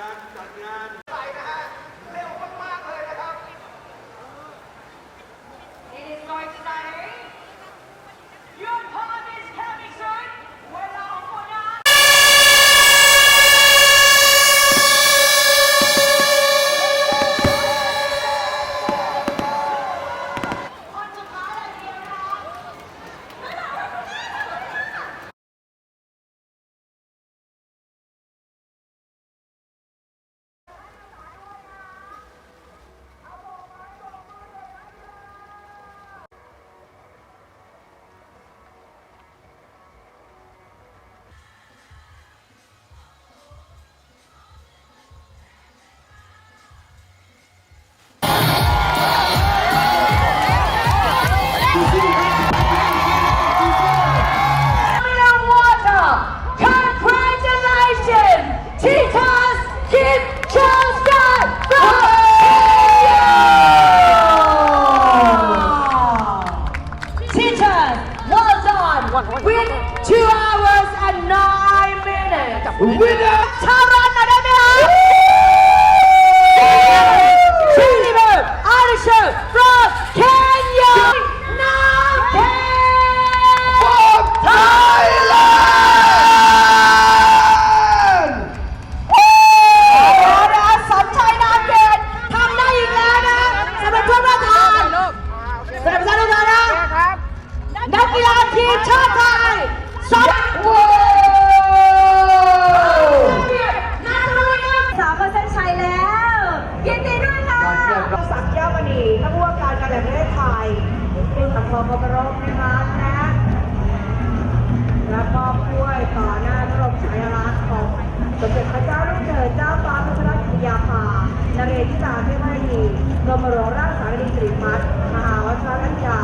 italiano, italiano. Minutes. Winner. ชาวร้านหน่อยได้ไหมคะ Jennifer Anisha from Kenya. Now from Thailand โอ้นะคะสัญชัยนามเกตทำได้อีกแล้วนะสำหรับทุกประธานสำหรับท่านประธานนะนักกีฬาทีมชาติไทยสองโว้นักลุยสามเปอร์เซ็นต์ชัยแล้วยินดีด้วยค่ะศักดิ์แก้วมณีท่านผู้ว่าการการแห่งประเทศไทย ขอำเภอบรมนะคะและและมอบถ้วยต่อหน้าพระบรมฉายาลักษณ์ของสมเด็จพระเจ้าลูกเธอเจ้าฟ้าพัชรกิติยาภานเรศที่สามเทพนีกรมหลวงราชสารีสิริพัฒน์มหาวชิรัญญา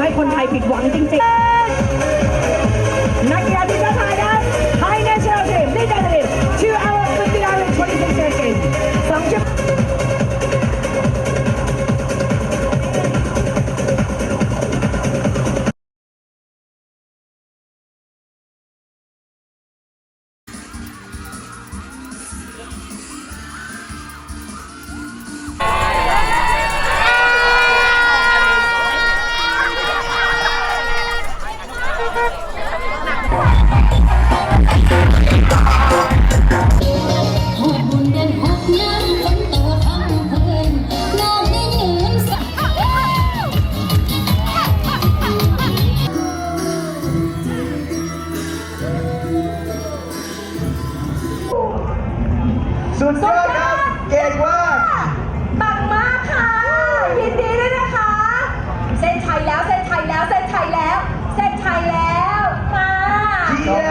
ให้คนไทยผิดหวังจริงๆ สุดยอดครับ เก่งว่า